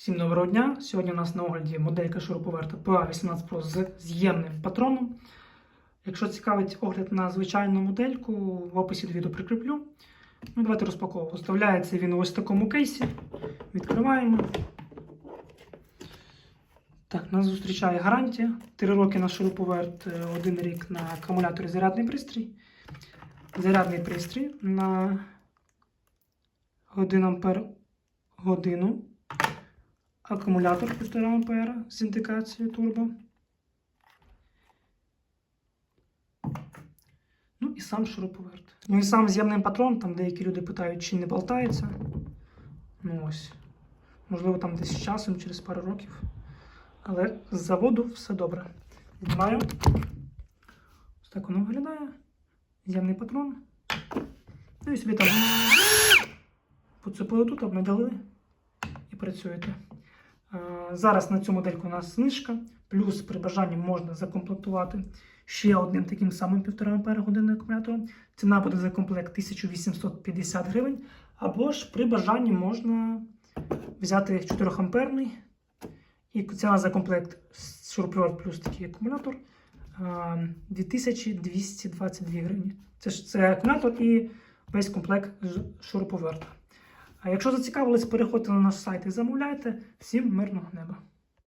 Всім доброго дня! Сьогодні у нас на огляді моделька шуруповерта PA18 Pro з з'ємним патроном. Якщо цікавить огляд на звичайну модельку, в описі до відео прикріплю. Ну, давайте розпаковувати. Вставляється він ось такому кейсі. Відкриваємо. Так, нас зустрічає гарантія. 3 роки на шуруповерт, 1 рік на акумуляторі зарядний пристрій. Зарядний пристрій на 1 ампер годину. Акумулятор 1,5 ампера з індикацією турбо. Ну і сам шуруповерт. Ну і сам з'ємний патрон, там деякі люди питають, чи не болтається. Ну ось. Можливо, там десь з часом, через пару років. Але з заводу все добре. Знімаю. Ось так воно виглядає. З'ємний патрон. Ну і собі там поцепили тут, обнадали і працюєте. Зараз на цю модельку у нас знижка, плюс при бажанні можна закомплектувати ще одним таким самим 1,5 ампера годинним акумулятором. Ціна буде за комплект 1850 гривень. Або ж при бажанні можна взяти 4 амперний. І ціна за комплект шуруповерт плюс такий акумулятор е, 2222 гривні. Це ж це акумулятор і весь комплект з шуруповерта. А якщо зацікавились, переходьте на наш сайт і замовляйте. Всім мирного неба!